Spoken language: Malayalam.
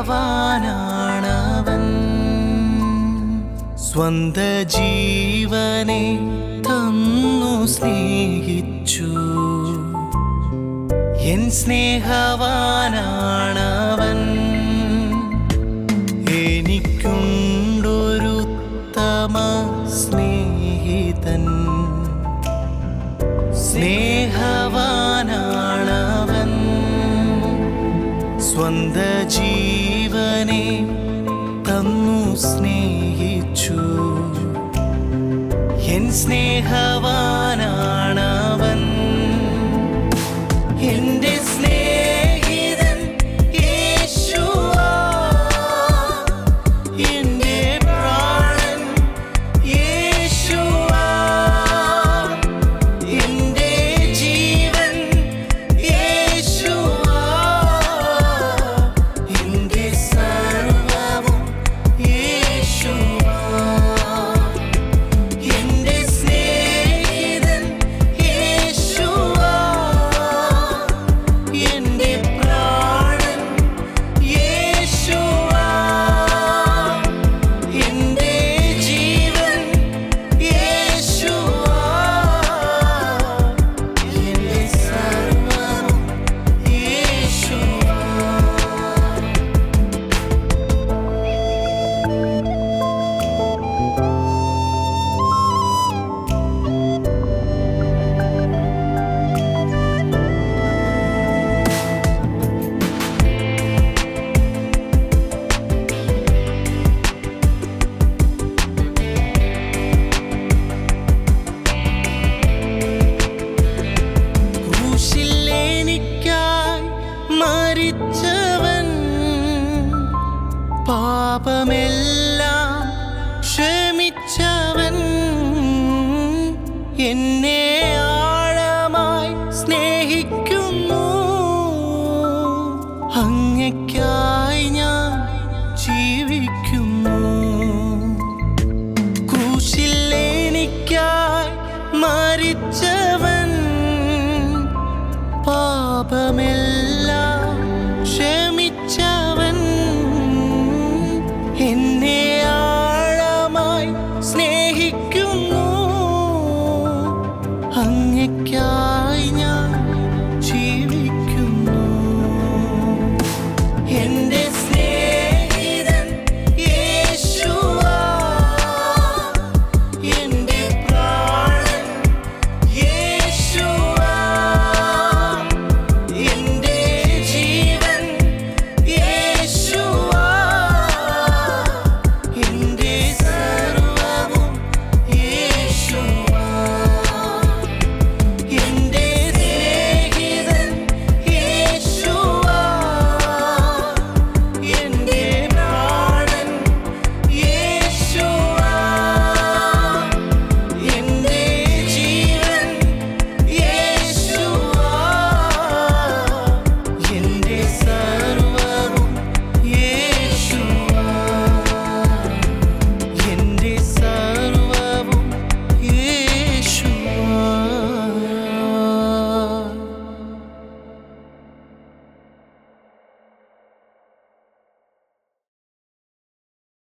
സ്നേഹവാനാണവൻ സ്വന്ത ജീവനെ തന്നു സ്നേഹിച്ചു. എൻ സ്നേഹവാനാണവൻ. എനിക്കുണ്ടൊരു തമ സ്നേഹിതൻ. സ്നേഹവാനാണവൻ. സ്വന്ത ജീവനെ തന്നു സ്നേഹിച്ചു. എൻ സ്നേഹവാനാണവൻ പാപമെല്ലാം ക്ഷമിച്ചവൻ എന്നെ സ്നേഹിക്കുന്നു അങ്ങയ്ക്കായി